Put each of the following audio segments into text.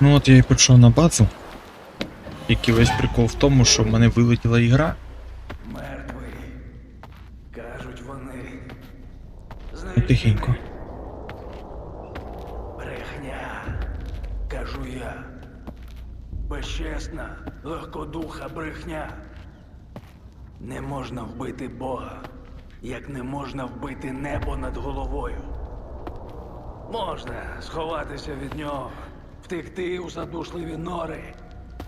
Ну от я і прийшов на базу. Який весь прикол в тому, що в мене вилетіла ігра. Мертвий. Кажуть вони. Знаєш, Тихенько. Брехня. Кажу я. Безчесна, легкодуха брехня. Не можна вбити Бога, як не можна вбити небо над головою. Можна сховатися від нього, втекти у задушливі нори,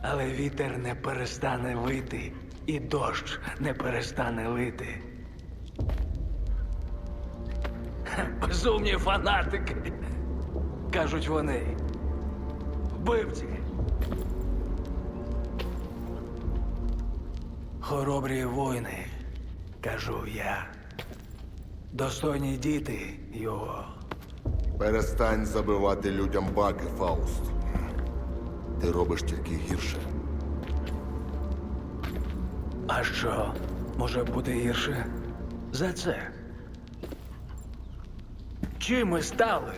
але вітер не перестане вити, і дощ не перестане лити. Безумні фанатики, кажуть вони. Вбивці. Хоробрі воїни, кажу я. Достойні діти його. Перестань забивати людям баки, Фауст. Ти робиш тільки гірше. А що може бути гірше за це? Чим ми стали?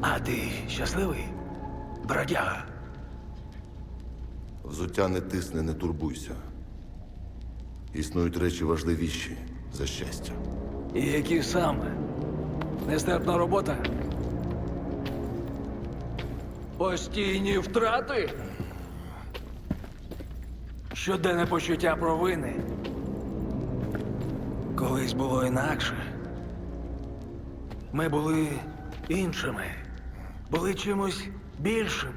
А ти щасливий, бродяга? Взуття не тисне, не турбуйся. Існують речі важливіші за щастя. І які саме? Нестерпна робота? Постійні втрати? Щоденне почуття провини. Колись було інакше. Ми були іншими, були чимось більшим.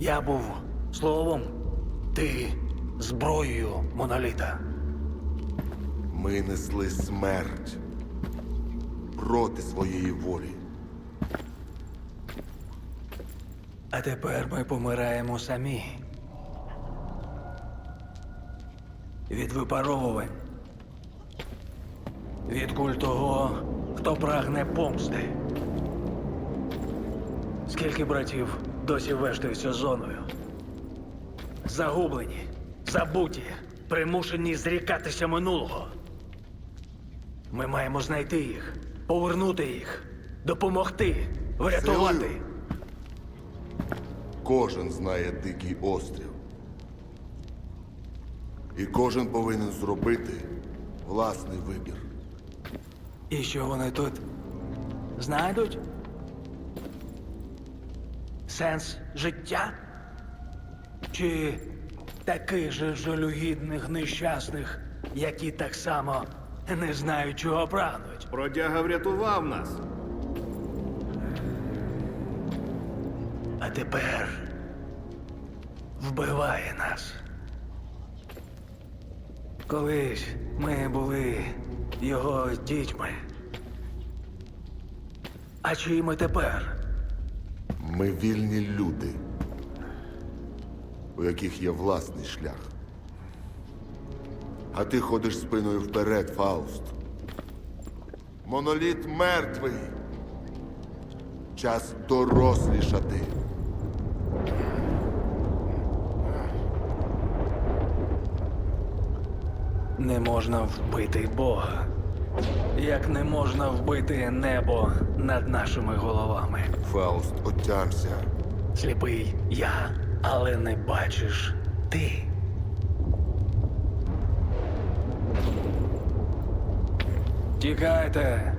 Я був словом, ти зброєю моноліта. Ми несли смерть проти своєї волі. А тепер ми помираємо самі. Від випаровувань. Від куль того, хто прагне помсти. Скільки братів досі вештаються зоною? Загублені, забуті, примушені зрікатися минулого. Ми маємо знайти їх, повернути їх, допомогти, врятувати. Кожен знає дикий острів. І кожен повинен зробити власний вибір. І що вони тут знайдуть? Сенс життя? Чи таких же жалюгідних нещасних, які так само не знають, чого прагнуть? Бродяга врятував нас. Тепер вбиває нас. Колись ми були його дітьми. А чиї ми тепер? Ми вільні люди, у яких є власний шлях. А ти ходиш спиною вперед, Фауст. Моноліт мертвий. Час дорослішати. Не можна вбити Бога, як не можна вбити небо над нашими головами. Фауст, отямся. Сліпий я, але не бачиш ти. Тікайте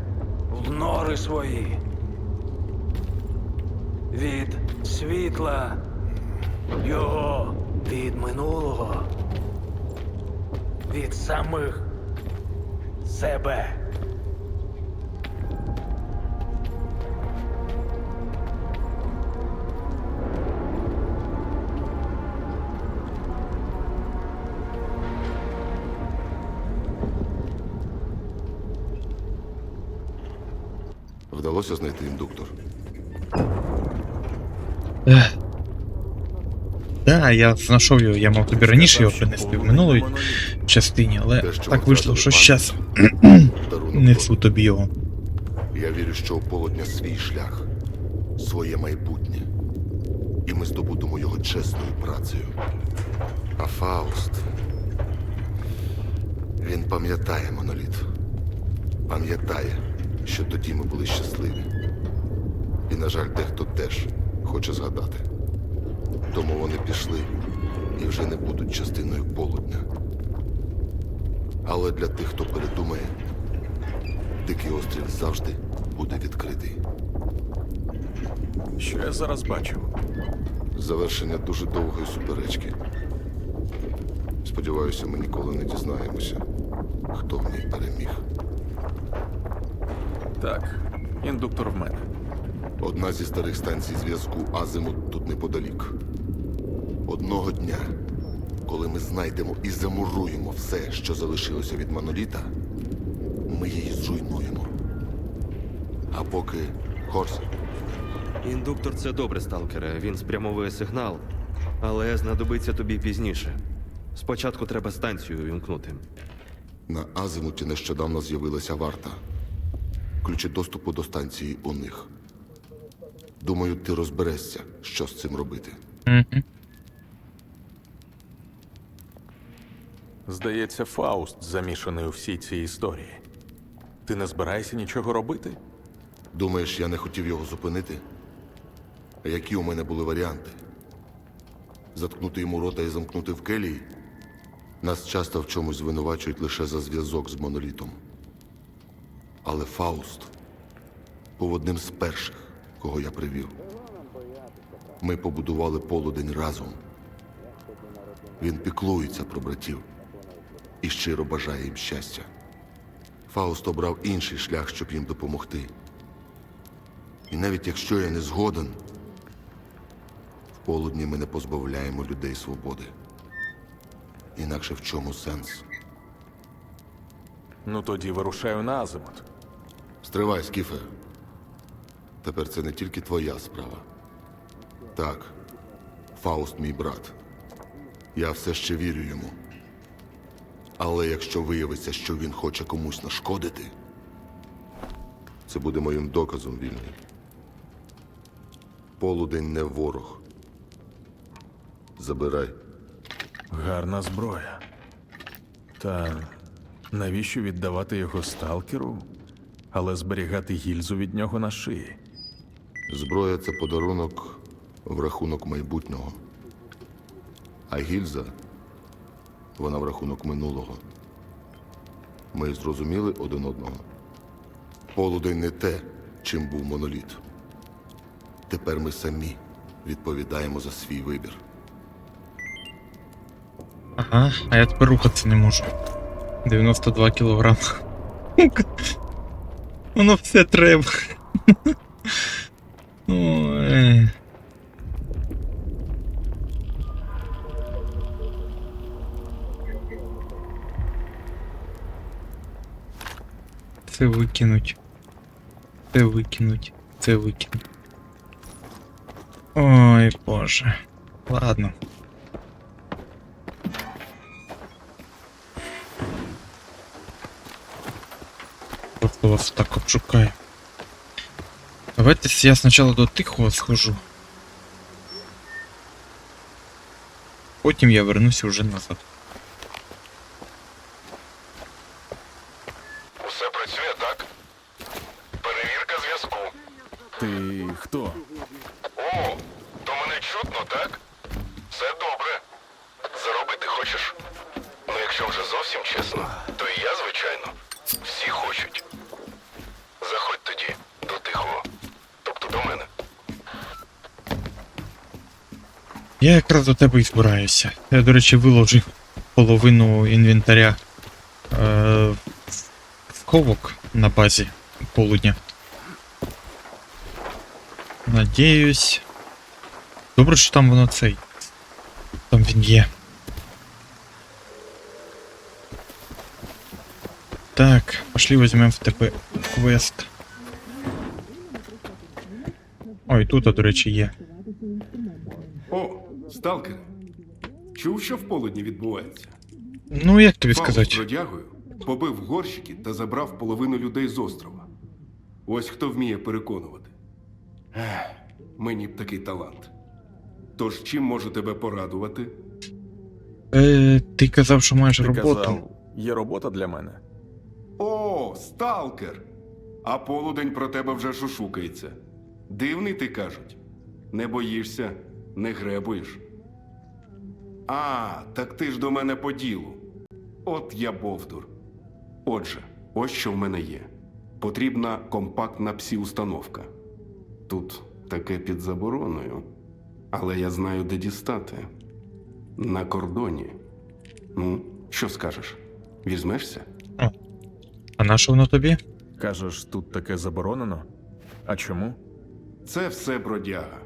в нори свої. Від світла його від минулого. Від самих себе. Вдалося знайти індуктор. Ех. Да, я знайшов його, я мав тобі раніше його принести в минулій частині, але так вийшло, що зараз несу тобі його. Я вірю, що у полотня свій шлях, своє майбутнє. І ми здобудемо його чесною працею. А Фауст. Він пам'ятає моноліт. Пам'ятає, що тоді ми були щасливі. І, на жаль, дехто теж хоче згадати. Тому вони пішли і вже не будуть частиною полудня. Але для тих, хто передумає, дикий острів завжди буде відкритий. Що я зараз бачу? Завершення дуже довгої суперечки. Сподіваюся, ми ніколи не дізнаємося, хто в ній переміг. Так, індуктор в мене. Одна зі старих станцій зв'язку Азимут тут неподалік. Одного дня, коли ми знайдемо і замуруємо все, що залишилося від моноліта, ми її зруйнуємо. А поки Хорс, Індуктор це добре, сталкере. Він спрямовує сигнал, але знадобиться тобі пізніше. Спочатку треба станцію вімкнути. на Азимуті нещодавно з'явилася варта. Ключі доступу до станції у них. Думаю, ти розберешся, що з цим робити. Угу. Здається, Фауст замішаний у всій цій історії. Ти не збираєшся нічого робити? Думаєш, я не хотів його зупинити? А які у мене були варіанти? Заткнути йому рота і замкнути в келії? Нас часто в чомусь звинувачують лише за зв'язок з монолітом. Але Фауст був одним з перших, кого я привів. Ми побудували полудень разом. Він піклується про братів і щиро бажає їм щастя. Фауст обрав інший шлях, щоб їм допомогти. І навіть якщо я не згоден, в полудні ми не позбавляємо людей свободи. Інакше в чому сенс? Ну тоді вирушаю на азимут. Стривай, Скіфе. Тепер це не тільки твоя справа. Так, Фауст мій брат. Я все ще вірю йому. Але якщо виявиться, що він хоче комусь нашкодити, це буде моїм доказом вільний. Полудень не ворог. Забирай. Гарна зброя. Та навіщо віддавати його сталкеру, але зберігати гільзу від нього на шиї? Зброя це подарунок в рахунок майбутнього. А гільза вона в рахунок минулого. Ми зрозуміли один одного. Полудень не те, чим був моноліт. Тепер ми самі відповідаємо за свій вибір. Ага, а я тепер рухатися не можу. 92 кілограм. Воно все треба. Це викинуть. Це викинуть. Це викинуть. Ой, боже. Ладно. Просто вас так обшукаю. Давайте я спочатку до тихого схожу. Потім я вернуся вже назад. Хто? О, то мене чутно, так? Все добре. Заробити хочеш? Ну, якщо вже зовсім чесно, то і я, звичайно. Всі хочуть. Заходь тоді до тихого. Тобто до мене. Я якраз до тебе і збираюся. Я, до речі, виложив половину інвентаря е, в сховок на базі полудня. Надіюсь. Добре, що там воно цей. Там він є. Так, пошли візьмемо в тебе квест. Ой, тут, до речі, є. О, сталкер. Чув, що в полудні відбувається? Ну, як тобі сказати? бродягою побив горщики та забрав половину людей з острова. Ось хто вміє переконувати. Ех, мені б такий талант. Тож чим можу тебе порадувати? Е, ти казав, що маєш Ти роботу. казав, є робота для мене. О, сталкер! А полудень про тебе вже шушукається. Дивний ти кажуть. Не боїшся, не гребуєш. А, так ти ж до мене по ділу. От я бовдур. Отже, ось що в мене є. Потрібна компактна псі-установка. Тут таке під забороною, але я знаю, де дістати. На кордоні. Ну, що скажеш? Візьмешся? А на що воно тобі? Кажеш, тут таке заборонено? А чому? Це все бродяга.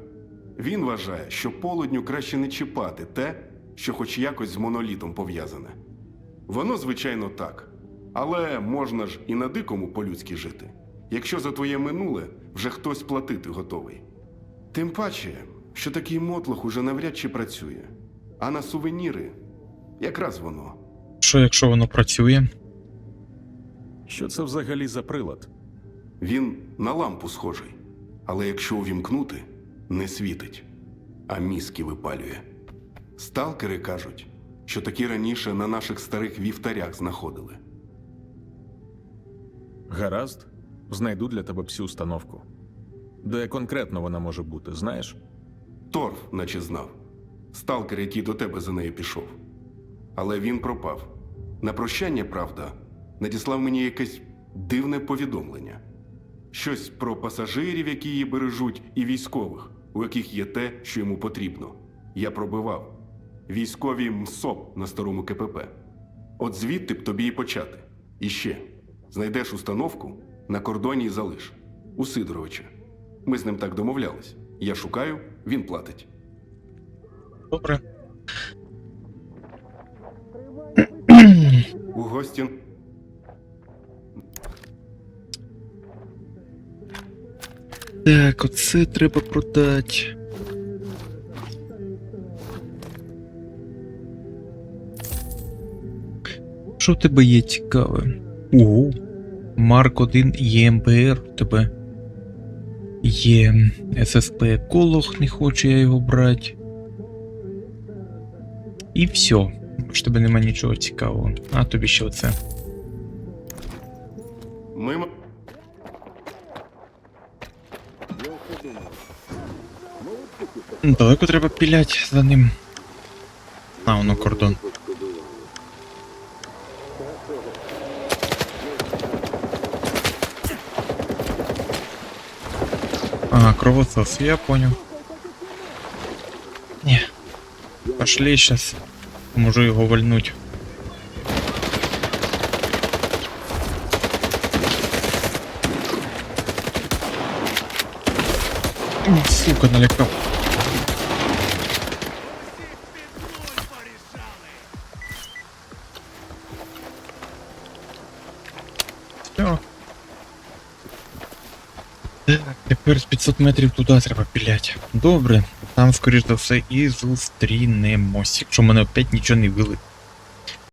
Він вважає, що полудню краще не чіпати те, що хоч якось з монолітом пов'язане. Воно, звичайно, так. Але можна ж і на дикому по-людськи жити, якщо за твоє минуле вже хтось платити готовий. Тим паче, що такий мотлох уже навряд чи працює. А на сувеніри якраз воно. Що, якщо воно працює? Що це взагалі за прилад? Він на лампу схожий, але якщо увімкнути, не світить, а мізки випалює. Сталкери кажуть, що такі раніше на наших старих вівтарях знаходили. Гаразд, знайду для тебе всю установку. Де конкретно вона може бути, знаєш? Торф, наче знав. Сталкер, який до тебе за нею пішов. Але він пропав. На прощання, правда, надіслав мені якесь дивне повідомлення. Щось про пасажирів, які її бережуть, і військових, у яких є те, що йому потрібно. Я пробивав. Військові МСОП на старому КПП. От звідти б тобі і почати. І ще знайдеш установку на кордоні і залиш. У Сидоровича. Ми з ним так домовлялись. Я шукаю, він платить. Добре. У Гостін Так, оце треба продати. Що в тебе є цікаве? Ого. Марк 1 ЄМПР у тебе. Є ССП Колох, не хочу я його брати. І все. Бо тебе нема нічого цікавого. А тобі ще оце. мимо. Далеко треба пілять за ним. А, воно кордон. Ага, кровосос, я понял. Не. Пошли сейчас. Можу його вальнуть. М, Сука, налякав. Тепер 500 метрів туди треба пілять. Добре, там, скоріш за все, і зустрінемось, якщо мене опять нічого не вилить.